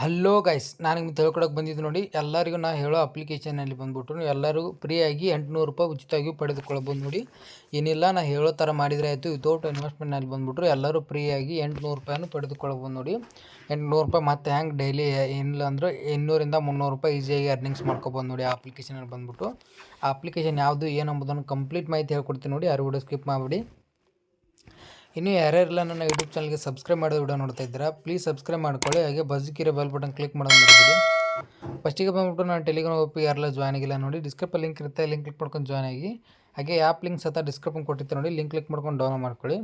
Hello guys ನಾನು ನಿಮ್ಗೆ ತಿಳ್ಕೊಳಕ್ಕೆ ಬಂದಿದ್ದು ನೋಡಿ, ಎಲ್ಲರಿಗೂ ನಾ ಹೇಳೋ ಅಪ್ಲಿಕೇಶನಲ್ಲಿ ಬಂದುಬಿಟ್ಟು ಫ್ರೀ ಫ್ರೀಯಾಗಿ ಎಂಟುನೂರು ರೂಪಾಯಿ ಉಚಿತವಾಗಿ ಪಡೆದುಕೊಳ್ಬೋದು ನೋಡಿ. ಏನಿಲ್ಲ, ನಾ ಹೇಳೋ ಥರ ಮಾಡಿದರೆ ಆಯಿತು. ವಿತೌಟ್ ಇನ್ವೆಸ್ಟ್ಮೆಂಟ್ನಲ್ಲಿ ಬಂದುಬಿಟ್ರು, ಎಲ್ಲರೂ ಫ್ರೀಯಾಗಿ ಎಂಟುನೂರು ರೂಪಾಯನ್ನು ಪಡೆದುಕೊಳ್ಬೋದು ನೋಡಿ. ಎಂಟುನೂರು ರೂಪಾಯಿ ಮತ್ತೆ ಹ್ಯಾಂಗೆ ಡೈಲಿ ಏನಿಲ್ಲ ಅಂದ್ರೆ, ಇನ್ನೂರಿಂದ ಮುನ್ನೂರು ರೂಪಾಯಿ ಈಸಿಯಾಗಿ ಅರ್ನಿಂಗ್ಸ್ ಮಾಡ್ಕೊಬೋದು ನೋಡಿ ಆ ಅಪ್ಲಿಕೇಶನಲ್ಲಿ ಬಂದ್ಬಿಟ್ಟು. ಆ ಅಪ್ಲಿಕೇಶನ್ ಯಾವುದು, ಏನು ಎಂಬುದನ್ನು ಕಂಪ್ಲೀಟ್ ಮಾಹಿತಿ ಹೇಳ್ಕೊಡ್ತೀನಿ ನೋಡಿ ಯಾರು ಕೂಡ ಸ್ಕಿಪ್ ಮಾಡಿಬಿಡಿ. ಇನ್ನು ಯಾರ್ಯಾರೆಲ್ಲ ನನ್ನ ಯೂಟ್ಯೂಬ್ ಚಾನಲ್ಗೆ ಸಬ್ಸ್ಕ್ರೈಬ್ ಮಾಡೋದು ವಿಡಿಯೋ ನೋಡ್ತಾ ಇದ್ದೀರಾ ಪ್ಲೀಸ್ ಸಬ್ಸ್ಕ್ರೈಬ್ ಮಾಡ್ಕೊಳ್ಳಿ. ಹಾಗೆ ಬಜಿಕಿರೋ ಬೆಲ್ ಬಟನ್ ಕ್ಲಿಕ್ ಮಾಡೋದು ಮಾಡಿಬಿಡಿ ಫಸ್ಟಿಗೆ ಬಂದ್ಬಿಟ್ಟು ನಾನು ಟೆಲಿಗ್ರಾಮ್ ಓಪಿ ಯಾರೆಲ್ಲ ಜಾಯ್ನ್ ಆಗಿಲ್ಲ ನೋಡಿ ಡಿಸ್ಕ್ರಿಪ್ ಲಿಂಕ್ ಇರುತ್ತೆ ಲಿಂಕ್ ಕ್ಲಿಕ್ ಮಾಡ್ಕೊಂಡು ಜಾಯ್ನ್ ಆಗಿ. ಹಾಗೆ ಆ್ಯಪ್ ಲಿಂಕ್ ಸಹ ಡಿಸ್ಕ್ರಿಪ್ಷನ್ ಕೊಟ್ಟಿರ್ತೀನಿ ನೋಡಿ ಲಿಂಕ್ ಕ್ಲಿಕ್ ಮಾಡ್ಕೊಂಡು ಡೌನ್ಲೋಡ್ ಮಾಡ್ಕೊಳ್ಳಿ.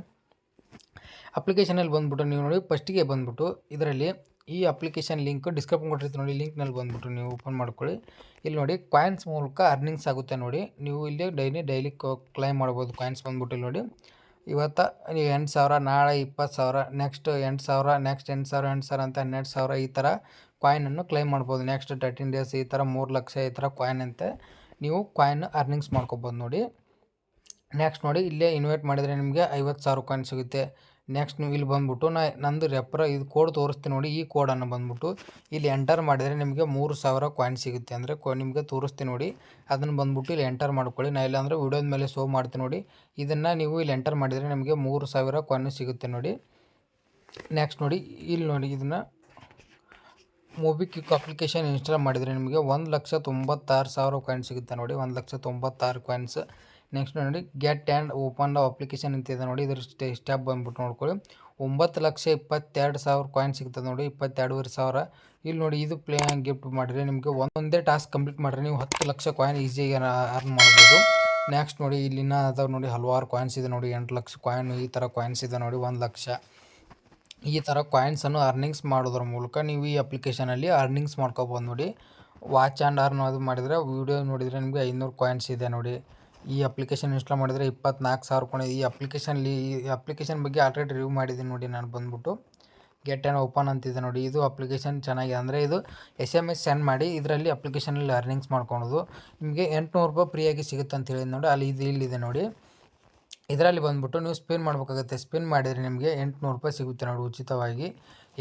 ಅಪ್ಲಿಕೇಶನಲ್ಲಿ ಬಂದ್ಬಿಟ್ಟು ನೀವು ನೋಡಿ ಫಸ್ಟಿಗೆ ಬಂದ್ಬಿಟ್ಟು ಇದರಲ್ಲಿ ಈ ಅಪ್ಲಿಕೇಶನ್ ಲಿಂಕ್ ಡಿಸ್ಕ್ರಿಪ್ಷನ್ ಕೊಟ್ಟಿರ್ತೀನಿ ನೋಡಿ ಲಿಂಕ್ನಲ್ಲಿ ಬಂದ್ಬಿಟ್ಟು ನೀವು ಓಪನ್ ಮಾಡ್ಕೊಳ್ಳಿ. ಇಲ್ಲಿ ನೋಡಿ ಕಾಯಿನ್ಸ್ ಮೂಲಕ ಅರ್ನಿಂಗ್ಸ್ ಆಗುತ್ತೆ ನೋಡಿ. ನೀವು ಇಲ್ಲಿ ಡೈಲಿ ಡೈಲಿ ಕ್ಲೈಮ್ ಮಾಡ್ಬೋದು ಕಾಯಿನ್ಸ್ ಬಂದ್ಬಿಟ್ಟು ಇಲ್ಲಿ ನೋಡಿ. ಇವತ್ತು ಎಂಟು ಸಾವಿರ, ನಾಳೆ ಇಪ್ಪತ್ತು ಸಾವಿರ ನೆಕ್ಸ್ಟ್ ಎಂಟು ಸಾವಿರ ನೆಕ್ಸ್ಟ್ ಎಂಟು ಸಾವಿರ ಎಂಟು ಸಾವಿರ ಅಂತ ಹನ್ನೆರಡು ಸಾವಿರ ಈ ಥರ ಕಾಯಿನನ್ನು ಕ್ಲೈಮ್ ಮಾಡ್ಬೋದು. ನೆಕ್ಸ್ಟ್ ತರ್ಟೀನ್ ಡೇಸ್ ಈ ಥರ ಮೂರು ಲಕ್ಷ ಈ ಥರ ಕಾಯಿನ್ ಅಂತೆ ನೀವು ಕಾಯಿನ್ ಅರ್ನಿಂಗ್ಸ್ ಮಾಡ್ಕೊಬೋದು ನೋಡಿ. ನೆಕ್ಸ್ಟ್ ನೋಡಿ ಇಲ್ಲೇ ಇನ್ವೈಟ್ ಮಾಡಿದರೆ ನಿಮಗೆ ಐವತ್ತು ಸಾವಿರ ಕಾಯಿನ್ ಸಿಗುತ್ತೆ. ನೆಕ್ಸ್ಟ್ ನೀವು ಇಲ್ಲಿ ಬಂದುಬಿಟ್ಟು ನಾ ನಂದು ರೆಫರ್ ಇದು ಕೋಡ್ ತೋರಿಸ್ತೀನಿ ನೋಡಿ, ಈ ಕೋಡನ್ನು ಬಂದುಬಿಟ್ಟು ಇಲ್ಲಿ ಎಂಟರ್ ಮಾಡಿದರೆ ನಿಮಗೆ ಮೂರು ಸಾವಿರ ಕಾಯಿನ್ ಸಿಗುತ್ತೆ. ಅಂದರೆ ಕೊ ನಿಮಗೆ ತೋರಿಸ್ತೀನಿ ನೋಡಿ, ಅದನ್ನು ಬಂದುಬಿಟ್ಟು ಇಲ್ಲಿ ಎಂಟರ್ ಮಾಡ್ಕೊಳ್ಳಿ. ನಾ ಇಲ್ಲಾಂದರೆ ವಿಡಿಯೋದ ಮೇಲೆ ಶೋ ಮಾಡ್ತೀನಿ ನೋಡಿ, ಇದನ್ನು ನೀವು ಇಲ್ಲಿ ಎಂಟರ್ ಮಾಡಿದರೆ ನಿಮಗೆ ಮೂರು ಸಾವಿರ ಕಾಯಿನ್ ಸಿಗುತ್ತೆ ನೋಡಿ. ನೆಕ್ಸ್ಟ್ ನೋಡಿ, ಇಲ್ಲಿ ನೋಡಿ ಇದನ್ನು ಮೊಬಿಕ್ವಿಕ್ ಅಪ್ಲಿಕೇಶನ್ ಇನ್ಸ್ಟಾಲ್ ಮಾಡಿದರೆ ನಿಮಗೆ ಒಂದು ಲಕ್ಷ ತೊಂಬತ್ತಾರು ಸಾವಿರ ಕಾಯಿನ್ ಸಿಗುತ್ತೆ ನೋಡಿ, ಒಂದು ಲಕ್ಷ ತೊಂಬತ್ತಾರು ಕಾಯಿನ್ಸ್ ನೆಕ್ಸ್ಟ್ ನೋಡಿ get and open the application ಅಂತಿದೆ ನೋಡಿ, ಇದ್ರ ಸ್ಟೆಪ್ ಬಂದ್ಬಿಟ್ಟು ನೋಡ್ಕೊಳ್ಳಿ. ಒಂಬತ್ತು ಲಕ್ಷ ಇಪ್ಪತ್ತೆರಡು ಸಾವಿರ ಕಾಯಿನ್ ಸಿಗ್ತದೆ ನೋಡಿ, ಇಪ್ಪತ್ತೆರಡುವರೆ ಸಾವಿರ. ಇಲ್ಲಿ ನೋಡಿ, ಇದು ಪ್ಲೇ ಗಿಫ್ಟ್ ಮಾಡಿರಿ ನಿಮಗೆ ಒಂದೊಂದೇ ಟಾಸ್ಕ್ ಕಂಪ್ಲೀಟ್ ಮಾಡಿರಿ ನೀವು ಹತ್ತು ಲಕ್ಷ ಕಾಯಿನ್ ಈಸಿಯಾಗಿ ಅರ್ನ್ ಮಾಡ್ಬೋದು. ನೆಕ್ಸ್ಟ್ ನೋಡಿ, ಇಲ್ಲಿನ ಅದಾವೆ ನೋಡಿ, ಹಲವಾರು ಕಾಯಿನ್ಸ್ ಇದೆ ನೋಡಿ, ಎಂಟು ಲಕ್ಷ ಕಾಯಿನ್ ಈ ಥರ ಕಾಯಿನ್ಸ್ ಇದೆ ನೋಡಿ, ಒಂದು ಲಕ್ಷ. ಈ ಥರ ಕಾಯಿನ್ಸನ್ನು ಅರ್ನಿಂಗ್ಸ್ ಮಾಡೋದ್ರ ಮೂಲಕ ನೀವು ಈ ಅಪ್ಲಿಕೇಶನಲ್ಲಿ ಅರ್ನಿಂಗ್ಸ್ ಮಾಡ್ಕೋಬೋದು ನೋಡಿ. ವಾಚ್ ಆ್ಯಂಡ್ ಅರ್ನ್ ಅದು ಮಾಡಿದರೆ ವೀಡಿಯೋ ನೋಡಿದರೆ ನಿಮಗೆ ಐನೂರು ಕಾಯಿನ್ಸ್ ಇದೆ ನೋಡಿ. ಈ ಅಪ್ಲಿಕೇಶನ್ ಇನ್ಸ್ಟಾಲ್ ಮಾಡಿದರೆ ಇಪ್ಪತ್ನಾಲ್ಕು ಸಾವಿರ ಕೊನೆ ಈ ಅಪ್ಲಿಕೇಶನ್ಲಿ ಈ ಅಪ್ಲಿಕೇಶನ್ ಬಗ್ಗೆ ಆಲ್ರೆಡಿ ರಿವ್ಯೂ ಮಾಡಿದ್ದೀನಿ ನೋಡಿ ನಾನು ಬಂದ್ಬಿಟ್ಟು. ಗೆಟ್ ಆ್ಯಂಡ್ ಓಪನ್ ಅಂತಿದೆ ನೋಡಿ. ಇದು ಅಪ್ಲಿಕೇಶನ್ ಚೆನ್ನಾಗಿದೆ. ಅಂದರೆ ಇದು ಎಸ್ ಎಂ ಎಸ್ ಸೆಂಡ್ ಮಾಡಿ ಇದರಲ್ಲಿ ಅಪ್ಲಿಕೇಶನಲ್ಲಿ ಅರ್ನಿಂಗ್ಸ್ ಮಾಡ್ಕೊಳೋದು. ನಿಮಗೆ ಎಂಟುನೂರು ರೂಪಾಯಿ ಫ್ರೀಯಾಗಿ ಸಿಗುತ್ತೆ ಅಂತ ಹೇಳಿದ್ ನೋಡಿ. ಅಲ್ಲಿ ಇದು ಇಲ್ಲಿದೆ ನೋಡಿ. ಇದರಲ್ಲಿ ಬಂದುಬಿಟ್ಟು ನೀವು ಸ್ಪಿನ್ ಮಾಡಬೇಕಾಗುತ್ತೆ. ಸ್ಪಿನ್ ಮಾಡಿದರೆ ನಿಮಗೆ ಎಂಟುನೂರು ರೂಪಾಯಿ ಸಿಗುತ್ತೆ ನೋಡಿ ಉಚಿತವಾಗಿ.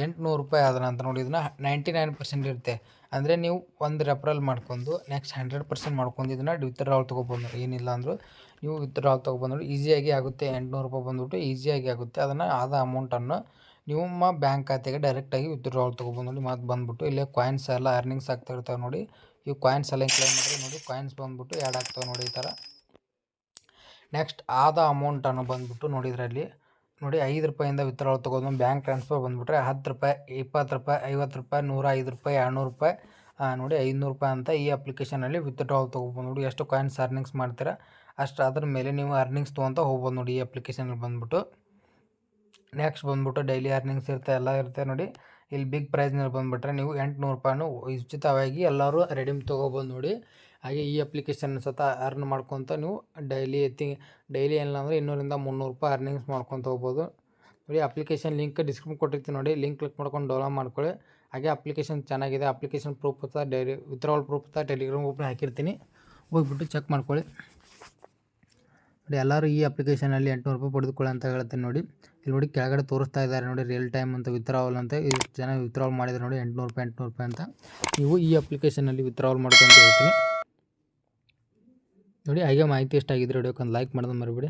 ಎಂಟುನೂರು ರೂಪಾಯಿ ಆದ ನಂತರ ನೋಡಿ ಇದನ್ನು ನೈಂಟಿ ನೈನ್ ಪರ್ಸೆಂಟ್ ಇರುತ್ತೆ. ಅಂದರೆ ನೀವು ಒಂದು ರೆಫರಲ್ ಮಾಡ್ಕೊಂಡು ನೆಕ್ಸ್ಟ್ ಹಂಡ್ರೆಡ್ ಪರ್ಸೆಂಟ್ ಮಾಡ್ಕೊಂಡು ಇದನ್ನು ವಿತ್ಡ್ರಾಲ್ ತೊಗೊಬೋದು ಏನಿಲ್ಲ ಅಂದರೂ ನೀವು ವಿತ್ಡ್ರಾಲ್ ನೋಡಿ. ಈಸಿಯಾಗಿ ಆಗುತ್ತೆ. ಎಂಟುನೂರು ರೂಪಾಯಿ ಬಂದುಬಿಟ್ಟು ಈಸಿಯಾಗಿ ಆಗುತ್ತೆ. ಅದನ್ನು ಆದ ಅಮೌಂಟನ್ನು ನಿಮ್ಮ ಬ್ಯಾಂಕ್ ಖಾತೆಗೆ ಡೈರೆಕ್ಟಾಗಿ ವಿತ್ಡ್ರಾಲ್ ತೊಗೊಬೋದು ನೋಡಿ. ಮತ್ತು ಬಂದುಬಿಟ್ಟು ಇಲ್ಲೇ ಕಾಯಿನ್ಸ್ ಎಲ್ಲ ಅರ್ನಿಂಗ್ಸ್ ಆಗ್ತಾ ಇರ್ತವೆ ನೋಡಿ. ಈ ಕಾಯಿನ್ಸ್ ಎಲ್ಲ ಕ್ಲೈಮ್ ಮಾಡಿ ನೋಡಿ ಕಾಯಿನ್ಸ್ ಬಂದುಬಿಟ್ಟು ಆ್ಯಡ್ ಆಗ್ತವೆ ನೋಡಿ ಈ ಥರ ನೆಕ್ಸ್ಟ್ ಆದ ಅಮೌಂಟನ್ನು ಬಂದುಬಿಟ್ಟು ನೋಡಿದ್ರಲ್ಲಿ, ನೋಡಿ ಐದು ರೂಪಾಯಿಂದ ವಿತ್ಡ್ರಾಲ್ ತೊಗೊಂಡು ಬ್ಯಾಂಕ್ ಟ್ರಾನ್ಸ್ಫರ್ ಬಂದುಬಿಟ್ರೆ ಹತ್ತು ರೂಪಾಯಿ, ಇಪ್ಪತ್ತು ರೂಪಾಯಿ, ಐವತ್ತು ರೂಪಾಯಿ, ನೂರ ಐದು ರೂಪಾಯಿ, ಎರಡುನೂರು ರೂಪಾಯಿ ನೋಡಿ ಐದುನೂರು ರೂಪಾಯಿ ಅಂತ ಈ ಅಪ್ಲಿಕೇಶನಲ್ಲಿ ವಿತ್ಡ್ರಾಲ್ ತೊಗೊಬೋದು ನೋಡಿ ಎಷ್ಟು ಕಾಯಿನ್ಸ್ ಅರ್ನಿಂಗ್ಸ್ ಮಾಡ್ತೀರಾ, ಅಷ್ಟು ಅದ್ರ ಮೇಲೆ ನೀವು ಅರ್ನಿಂಗ್ಸ್ ತೊಗೊತ ಹೋಗ್ಬೋದು ನೋಡಿ ಈ ಅಪ್ಲಿಕೇಶನಲ್ಲಿ ಬಂದುಬಿಟ್ಟು. ನೆಕ್ಸ್ಟ್ ಬಂದುಬಿಟ್ಟು ಡೈಲಿ ಅರ್ನಿಂಗ್ಸ್ ಇರುತ್ತೆ, ಎಲ್ಲ ಇರುತ್ತೆ ನೋಡಿ. ಇಲ್ಲಿ ಬಿಗ್ ಪ್ರೈಸ್ನಲ್ಲಿ ಬಂದುಬಿಟ್ರೆ ನೀವು ಎಂಟುನೂರು ರೂಪಾಯಿನೂ ಉಚಿತವಾಗಿ ಎಲ್ಲರೂ ರೆಡಿಮ್ ತೊಗೊಬೋದು ನೋಡಿ. ಹಾಗೆ ಈ ಅಪ್ಲಿಕೇಶನ್ ಸತ ಅರ್ನ್ ಮಾಡ್ಕೊತ ನೀವು ಡೈಲಿ ಎತ್ತಿ ಡೈಲಿ ಏನಿಲ್ಲ ಅಂದರೆ ಇನ್ನೂರಿಂದ ಮುನ್ನೂರು ರೂಪಾಯಿ ಅರ್ನಿಂಗ್ಸ್ ಮಾಡ್ಕೊತ ಹೋಗ್ಬೋದು. ನೋಡಿ ಅಪ್ಲಿಕೇಶನ್ ಲಿಂಕ್ ಡಿಸ್ಕ್ರಿಪ್ಷನ್ ಕೊಟ್ಟಿರ್ತೀನಿ ನೋಡಿ ಲಿಂಕ್ ಕ್ಲಿಕ್ ಮಾಡ್ಕೊಂಡು ಡೌನ್ಲೋಡ್ ಮಾಡ್ಕೊಳ್ಳಿ. ಹಾಗೆ ಅಪ್ಲಿಕೇಶನ್ ಚೆನ್ನಾಗಿದೆ ಅಪ್ಲಿಕೇಶನ್ ಪ್ರೂಫ್ ಅಂತ ಡೈರಿ ವಿತ್ಡ್ರಾವಲ್ ಪ್ರೂಫ್ ಅಂತ ಟೆಲಿಗ್ರಾಮ್ ಓಪನ್ ಹಾಕಿರ್ತೀನಿ. ಹೋಗ್ಬಿಟ್ಟು ಚೆಕ್ ಮಾಡ್ಕೊಳ್ಳಿ. ನೋಡಿ ಎಲ್ಲರೂ ಈ ಅಪ್ಲಿಕೇಶನಲ್ಲಿ ಎಂಟುನೂರು ರೂಪಾಯಿ ಪಡೆದುಕೊಳ್ಳಿ ಅಂತ ಹೇಳ್ತೀನಿ ನೋಡಿ. ಇಲ್ಲಿ ನೋಡಿ ಕೆಳಗಡೆ ತೋರಿಸ್ತಾ ಇದ್ದಾರೆ ನೋಡಿ ರಿಯಲ್ ಟೈಮ್ ಅಂತ ವಿತ್ಡ್ರಾವಲ್ ಅಂತ. ಇಷ್ಟು ಜನ ವಿತ್ಡ್ರಾವಲ್ ಮಾಡಿದ್ದಾರೆ ನೋಡಿ ಎಂಟುನೂರು ರೂಪಾಯಿ ಎಂಟುನೂರು ರೂಪಾಯಿ ಅಂತ. ನೀವು ಈ ಅಪ್ಲಿಕೇಶನಲ್ಲಿ ವಿತ್ಡ್ರಾವಲ್ ಮಾಡ್ಕೊಂತ ಹೇಳ್ತೀನಿ ನೋಡಿ ಹಾಗೆ ಮಾಹಿತಿ ಇಷ್ಟ ಆಗಿದ್ರೆ ವಿಡಿಯೋಕ್ಕೆ ಒಂದು ಲೈಕ್ ಮಾಡೋದು ಮರಿಬೇಡಿ.